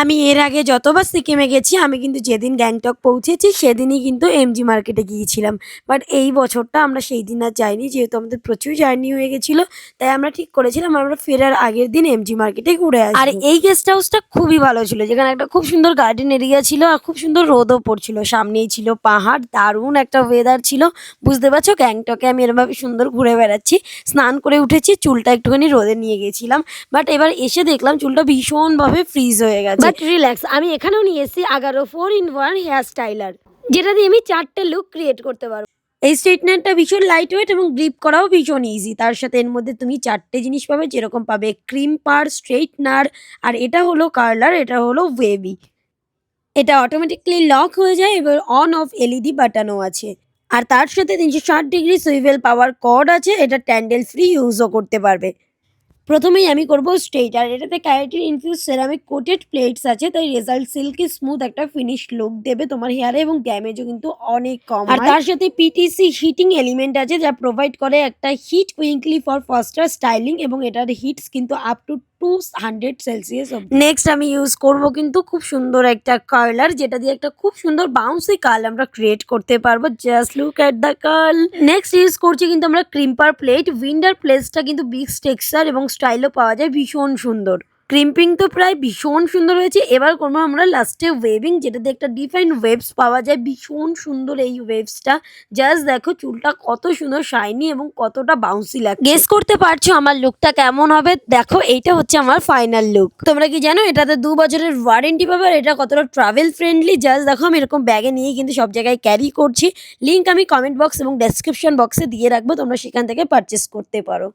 আমি এর আগে যতবার সিকিমে গেছি, আমি কিন্তু যেদিন গ্যাংটক পৌঁছেছি, সেদিনই কিন্তু এমজি মার্কেটে গিয়েছিলাম। বাট এই বছরটা আমরা সেই দিন আর যাইনি, যেহেতু আমাদের প্রচুর জার্নি হয়ে গেছিল, তাই আমরা ঠিক করেছিলাম আমরা ফেরার আগের দিন এমজি মার্কেটে ঘুরে আসি আর এই গেস্ট হাউসটা খুবই ভালো ছিল, যেখানে একটা খুব সুন্দর গার্ডেন এরিয়া ছিল আর খুব সুন্দর রোদও পড়ছিল। সামনেই ছিল পাহাড়, দারুণ একটা ওয়েদার ছিল। বুঝতে পারছ, গ্যাংটকে আমি এরমভাবে সুন্দর ঘুরে বেড়াচ্ছি, স্নান করে উঠেছি, চুলটা একটুখানি রোদে নিয়ে গেছিলাম। বাট এবার এসে দেখলাম চুলটা ভীষণভাবে ফ্রিজ হয়ে গেছে। বাট রিল্যাক্স আমি এখানেও নিয়ে এসেছি Agaro four in one hair styler যেটা দিয়ে আমি চারটে লুক ক্রিয়েট করতে পারব। এই স্ট্রেটনারটা ভীষণ লাইট ওয়েট এবং গ্রিপ করাও ভীষণ ইজি তার সাথে এর মধ্যে তুমি চারটে জিনিস পাবে যেরকম পাবে ক্রিম পার স্ট্রেটনার আর এটা হলো কার্লার এটা হলো ওয়েবি এটা অটোমেটিকলি লক হয়ে যায় এবার অন অফ এলইডি বাটনও আছে। আর তার সাথে তিনশো ষাট ডিগ্রি সুইভেল পাওয়ার কর্ড আছে এটা ট্যান্ডেল ফ্রি ইউজও করতে পারবে। প্রথমেই আমি করব স্ট্রেট আর এটাতে keratin infuse ceramic coated plates আছে তাই রেজাল্ট সিল্কি স্মুথ একটা ফিনিশ লুক দেবে তোমার হেয়ারে এবং ড্যামেজও কিন্তু অনেক কম। আর তার সাথে পিটিসি হিটিং এলিমেন্ট আছে যা প্রোভাইড করে একটা heat quickly for faster styling এবং এটার হিটস কিন্তু up to two hundred Celsius next আমি ইউজ করব কিন্তু খুব সুন্দর একটা কার্লার যেটা দিয়ে একটা খুব সুন্দর বাউন্সি কাল আমরা ক্রিয়েট করতে পারব। Just look at the curl next use করছি কিন্তু আমরা ক্রিম্পার প্লেট উইন্ডার প্লেসটা কিন্তু বিগ টেক্সচার এবং স্টাইলও পাওয়া যায়, ভীষণ সুন্দর। ক্রিম্পিং তো প্রায় ভীষণ সুন্দর হয়েছে। এবার করব আমরা লাস্টে ওয়েভিং যেটাতে একটা ডিফাইন ওয়েভস পাওয়া যায়। ভীষণ সুন্দর এই ওয়েভসটা জাস্ট দেখো চুলটা কত সুন্দর শাইনি এবং কতটা বাউন্সি লাগে গেস করতে পারছ আমার লুকটা কেমন হবে? দেখো এইটা হচ্ছে আমার ফাইনাল লুক তোমরা কি জানো এটাতে দু বছরের ওয়ারেন্টি পাবে আর এটা কতটা ট্রাভেল ফ্রেন্ডলি জাস্ট দেখো আমি এরকম ব্যাগে নিয়ে কিন্তু সব জায়গায় ক্যারি করছি। লিঙ্ক আমি কমেন্ট বক্স এবং ডেসক্রিপশন বক্সে দিয়ে রাখব। তোমরা সেখান থেকে পারচেস করতে পারো।